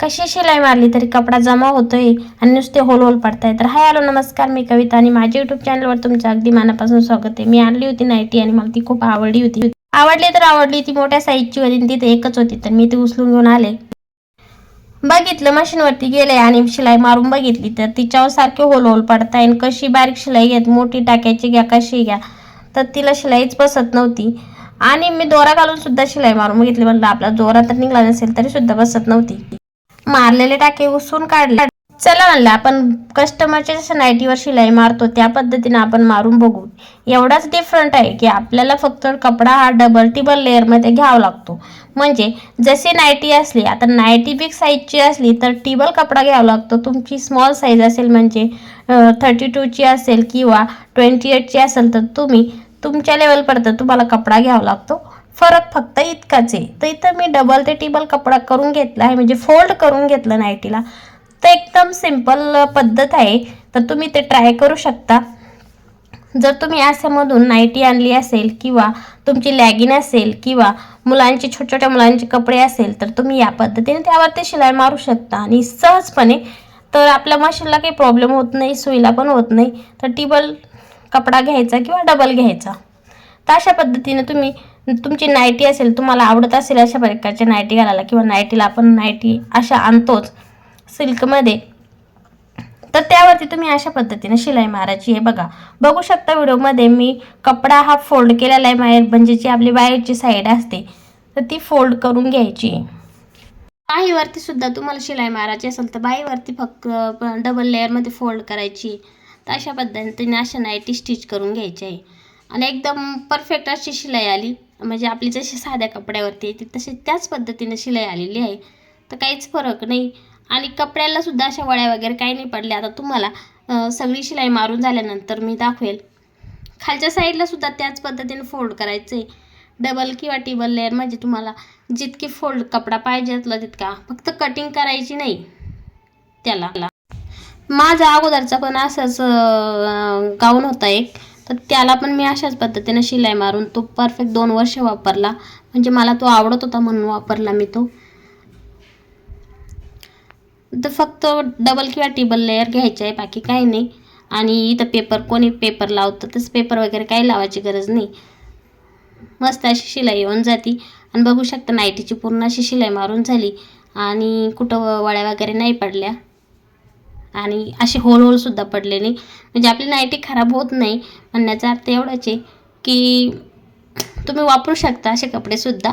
कशी शिलाई मारली तरी कपडा जमा होतोय आणि नुसते होल होल पडताय. तर हाय हॅलो नमस्कार मी कविता आणि माझ्या युट्यूब चॅनलवर तुमचं अगदी मनापासून स्वागत आहे. मी आणली होती नाईटी आणि मला ती खूप आवडली होती. आवडली तर आवडली ती मोठ्या साईजची होती ती तिथे एकच होती. तर मी ती उचलून घेऊन आले. बघितलं मशीनवरती गेले आणि शिलाई मारून बघितली. तर तिच्यावर सारखे होल होल पडताय आणि कशी बारीक शिलाई घेत मोठी टाक्याची घ्या कशी घ्या. तर तिला शिलाईच बसत नव्हती. आणि मी दोरा घालून सुद्धा शिलाई मारून बघितली. म्हणलं आपला दोरा तर निघाला नसेल तरी सुद्धा बसत नव्हती. मारलेले टाके उसून काढले. चला म्हणलं आपण कस्टमरच्या जसं नाईटीवर शिलाई मारतो त्या पद्धतीने आपण मारून बघू. एवढाच डिफरंट आहे की आपल्याला फक्त कपडा हा डबल टिबल लेअरमध्ये घ्यावा लागतो. म्हणजे जशी नाईटी असली आता नाईटी बिग साईजची असली तर टिबल कपडा घ्यावा लागतो. तुमची स्मॉल साईज असेल म्हणजे थर्टी टूची असेल किंवा ट्वेंटी एटची असेल तर तुम्ही तुमच्या लेवलपर्यंत तुम्हाला कपडा घ्यावा लागतो. फरक फक्त इतकाच आहे. तर इथं मी डबल ते टिबल कपडा करून घेतला आहे म्हणजे फोल्ड करून घेतलं नाईटीला तर एकदम सिंपल पद्धत आहे. तर तुम्ही ते ट्राय करू शकता. जर तुम्ही अशामधून नाईटी आणली असेल किंवा तुमची लॅगिन असेल किंवा मुलांचे छोट्या छोट्या मुलांचे कपडे असेल तर तुम्ही या पद्धतीने त्यावरती शिलाई मारू शकता. आणि सहजपणे तर आपल्या मशीनला काही प्रॉब्लेम होत नाही सुईला पण होत नाही. तर टिबल कपडा घ्यायचा किंवा डबल घ्यायचा. तर अशा पद्धतीने तुम्ही तुमची नाईटी असेल तुम्हाला आवडत असेल अशा प्रकारच्या नाईटी घालायला किंवा नाईटीला आपण नाईटी अशा आणतोच सिल्कमध्ये तर त्यावरती तुम्ही अशा पद्धतीने शिलाई मारायची आहे. बघा बघू शकता व्हिडिओमध्ये मी कपडा हा फोल्ड केलेला आहे बाहेर म्हणजे जी आपली बाहेरची साईड असते तर ती फोल्ड करून घ्यायची बाहीवरती सुद्धा तुम्हाला शिलाई मारायची असेल तर बाहीवरती फक्त डबल लेअरमध्ये फोल्ड करायची. तर अशा पद्धतीने अशा नाईटी स्टिच करून घ्यायची आहे. आणि एकदम परफेक्ट अशी शिलाई आली. म्हणजे आपली जशी साध्या कपड्यावरती येते तशी त्याच पद्धतीने शिलाई आलेली आहे. तर काहीच फरक नाही. आणि कपड्याला सुद्धा अशा वळ्या वगैरे काही नाही पडल्या. आता तुम्हाला सगळी शिलाई मारून झाल्यानंतर मी दाखवेल. खालच्या साईडला सुद्धा त्याच पद्धतीने फोल्ड करायचं आहे डबल किंवा टिबल लेअर म्हणजे तुम्हाला जितकी फोल्ड कपडा पाहिजे असला तितका. फक्त कटिंग करायची नाही. त्याला. माझा अगोदरचा पण असाच गाऊन होता एक. तर त्याला पण मी अशाच पद्धतीनं शिलाई मारून तो परफेक्ट दोन वर्ष वापरला. म्हणजे मला तो आवडत होता म्हणून वापरला मी तो. तर फक्त डबल किंवा टिबल लेअर घ्यायचे आहे बाकी काही नाही. आणि इथं पेपर कोणी पेपर लावतं तसं पेपर वगैरे काही लावायची गरज नाही. मस्त अशी शिलाई येऊन जाती. आणि बघू शकता नाईटीची पूर्ण अशी शिलाई मारून झाली. आणि कुठं वळ्या वगैरे नाही पडल्या. आणि असे होल होलसुद्धा पडले नाही. म्हणजे आपली नाईटी खराब होत नाही. म्हणण्याचा अर्थ एवढाच आहे की तुम्ही वापरू शकता असे कपडेसुद्धा